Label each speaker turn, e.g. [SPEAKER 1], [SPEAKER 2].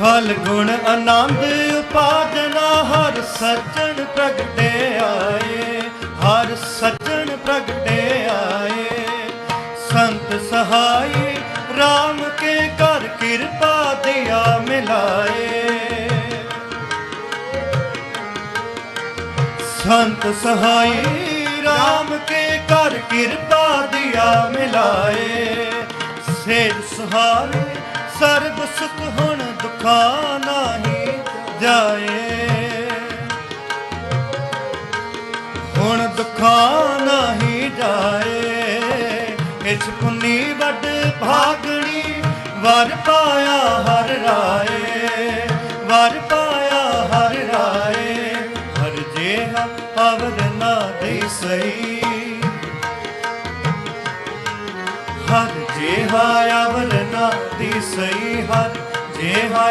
[SPEAKER 1] ਫਲ ਗੁਣ ਆਨੰਦ ਉਪਾਦਨਾ, ਹਰ ਸੱਜਣ ਪ੍ਰਗਟੇ ਆਏ, ਹਰ ਸੱਜਣ ਪ੍ਰਗਟੇ ਆਏ। ਸੰਤ ਸਹਾਈ RAM ਕੇ ਕਰ ਕਿਰਪਾ ਦਿਆ ਮਿਲਾਏ। ਸੰਤ ਸਹਾਈ RAM ਕੇ ਕਰ ਕਿਰਪਾ ਦਿਆ ਮਿਲਾਏ। ਸੇਜ ਸੁਹਾਰੇ ਸਰਬ ਸੁਖ ਹੁਣ ਦੁਖਾ ਨਾਹੀ ਜਾਏ। ਹੁਣ ਦੁਖਾਂ ਨਾਹੀ ਜਾਏ। ਇਸ ਪੁੰਨੀ ਵੱਡ ਭਾਗਣੀ ਵਰ ਪਾਇਆ ਹਰ ਰਾਏ। ਵਰ ਪਾਇਆ ਹਰ ਰਾਏ। ਹਰ ਜੇਹਾ ਅਵਰ ਨਾ ਦੇ ਸਈ ਹਰ ਜੇਹਾ ਅਵਰ ਨਾ ਦੀ ਸਈ ਹਰ ਜੇਹਾ